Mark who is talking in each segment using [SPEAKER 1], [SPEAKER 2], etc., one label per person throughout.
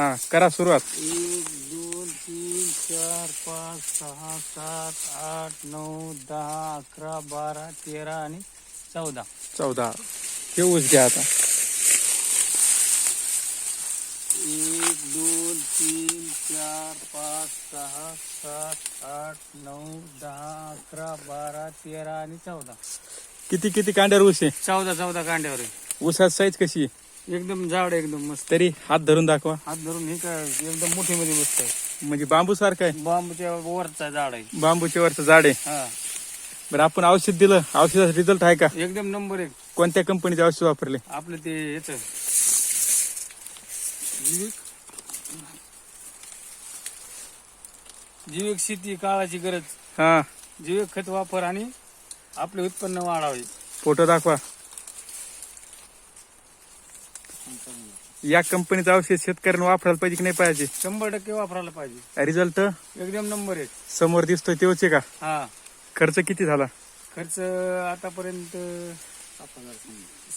[SPEAKER 1] हा करा सुरुवात.
[SPEAKER 2] एक दोन तीन चार पाच सहा सात आठ नऊ दहा अकरा बारा तेरा आणि चौदा.
[SPEAKER 1] चौदा. हे ऊस घ्या आता.
[SPEAKER 2] एक दोन तीन चार पाच सहा सात आठ नऊ दहा अकरा बारा तेरा आणि चौदा.
[SPEAKER 1] किती किती कांड्यावर ऊस आहे?
[SPEAKER 2] चौदा चौदा कांड्यावर आहे.
[SPEAKER 1] ऊसात साईज कशी आहे?
[SPEAKER 2] एकदम झाड आहे, एकदम मस्त.
[SPEAKER 1] तरी हात धरून दाखवा.
[SPEAKER 2] हात धरून हे काय एकदम मोठीमध्ये बसत आहे.
[SPEAKER 1] म्हणजे बांबू सारखं आहे.
[SPEAKER 2] बांबूच्या वरचा झाड आहे.
[SPEAKER 1] बांबूच्या वरचं झाड आहे.
[SPEAKER 2] हा.
[SPEAKER 1] बरं आपण औषध दिलं. औषधाचा रिझल्ट आहे का?
[SPEAKER 2] एकदम नंबर एक.
[SPEAKER 1] कोणत्या कंपनीचे औषध वापरले?
[SPEAKER 2] आपलं ते याच. जीविक. जीविक शेती काळाची गरज.
[SPEAKER 1] हा.
[SPEAKER 2] जीविक खत वापर आणि आपले उत्पन्न वाढावे.
[SPEAKER 1] फोटो दाखवा. या कंपनीचं औषध शेतकऱ्यांना वापरायला पाहिजे की नाही पाहिजे?
[SPEAKER 2] शंभर टक्के वापरायला पाहिजे.
[SPEAKER 1] रिझल्ट?
[SPEAKER 2] एकदम नंबर एक.
[SPEAKER 1] समोर दिसतोय तेवचे का?
[SPEAKER 2] हा.
[SPEAKER 1] खर्च किती झाला?
[SPEAKER 2] खर्च आतापर्यंत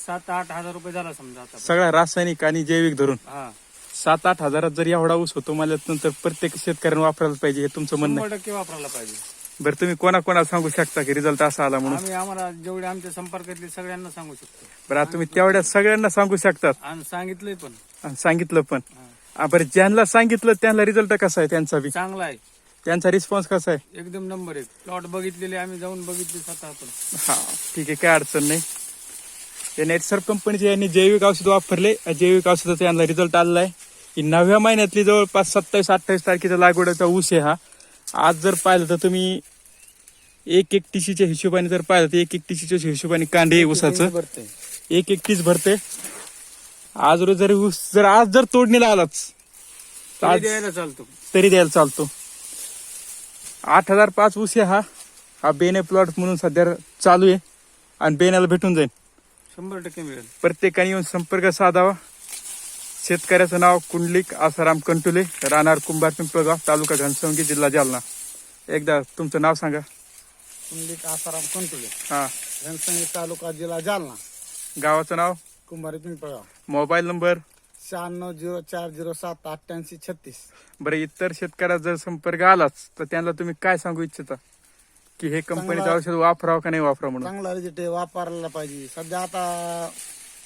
[SPEAKER 2] सात आठ हजार रुपये झाला समजा आता.
[SPEAKER 1] सगळा रासायनिक आणि जैविक धरून.
[SPEAKER 2] हा.
[SPEAKER 1] सात आठ हजारात जर एवढा ऊस होतो मला नंतर प्रत्येक शेतकऱ्यांना वापरायला पाहिजे हे तुमचं म्हणणं
[SPEAKER 2] शंभर टक्के वापरायला पाहिजे.
[SPEAKER 1] आहे. बरं तुम्ही कोणा कोणाला सांगू शकता की रिझल्ट असा आला म्हणून?
[SPEAKER 2] आम्ही आम्हाला जेवढे आमच्या संपर्कातले सगळ्यांना सांगू शकतो.
[SPEAKER 1] बरं आता तुम्ही तेवढ्या सगळ्यांना सांगू शकतात.
[SPEAKER 2] आणि सांगितलंय पण.
[SPEAKER 1] आणि सांगितलं पण.
[SPEAKER 2] हा.
[SPEAKER 1] आ, बरं ज्यांना सांगितलं त्यांना रिझल्ट कसा आहे त्यांचा बी?
[SPEAKER 2] चांगला आहे.
[SPEAKER 1] त्यांचा रिस्पॉन्स कसा आहे?
[SPEAKER 2] एकदम नंबर एक. प्लॉट बघितलेले आम्ही जाऊन बघितले स्वतः पण.
[SPEAKER 1] हा ठीक आहे काय अडचण नाही. या नेटसर कंपनीचे यांनी जैविक औषध वापरले. जैविक औषधाचा यांना रिझल्ट आलेला आहे. ही नवव्या महिन्यातली जवळपास सत्तावीस अठ्ठावीस तारखेचा लागवडीचा ऊस आहे हा. आज जर पाहिलं तर तुम्ही एक एक टिशीच्या हिशोबाने जर पाहिलं तर एक एक टिशीच्या हिशोबाने कांडे आहे ऊसाचं.
[SPEAKER 2] भरते.
[SPEAKER 1] एक एक टीस भरते. आज रोज जरी ऊस जर आज जर तोडणीला आलाच तर
[SPEAKER 2] द्यायला चालतो.
[SPEAKER 1] तरी द्यायला चालतो. आठ हजार पाच ऊस हा. हा बेने प्लॉट म्हणून सध्या चालू आहे आणि बेण्याला भेटून जाईल.
[SPEAKER 2] शंभर टक्के मिळेल.
[SPEAKER 1] प्रत्येकाने येऊन संपर्क साधावा. शेतकऱ्याचं नाव कुंडलिक आसाराम कंटुले राहणार कुंभार पिंपळगाव तालुका घनसंगी जिल्हा जालना. एकदा तुमचं नाव सांगा.
[SPEAKER 2] कुंडलिक आसाराम कंटुले.
[SPEAKER 1] हा.
[SPEAKER 2] घनसंगी तालुका जिल्हा जालना.
[SPEAKER 1] गावाचं नाव?
[SPEAKER 2] कुंभारी पिंपळगाव.
[SPEAKER 1] Mobile number?
[SPEAKER 2] शहाण्णव झिरो चार झिरो सात अठ्ठ्याऐंशी छत्तीस.
[SPEAKER 1] बरं इतर शेतकऱ्याचा जर संपर्क आलाच तर त्यांना तुम्ही काय सांगू इच्छिता? की हे कंपनीचं औषध वापरावं का नाही वापरा म्हणून?
[SPEAKER 2] चांगला आहे वापरायला पाहिजे. सध्या आता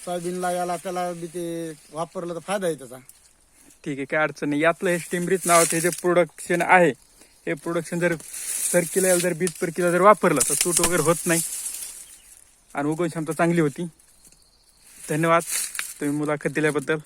[SPEAKER 2] सोयाबीनला याला त्याला बी ते वापरलं तर फायदा आहे त्याचा.
[SPEAKER 1] ठीक आहे काय अडचण नाही. यातलं हे स्टिमरीत नावाचं हे जे प्रोडक्शन आहे हे प्रोडक्शन जर सर्किला जर बीज पर किलो जर वापरलं तर सूट वगैरे होत नाही. आणि उगवण क्षमता चांगली होती. धन्यवाद. तुम्ही मुलाखत दिल्याबद्दल.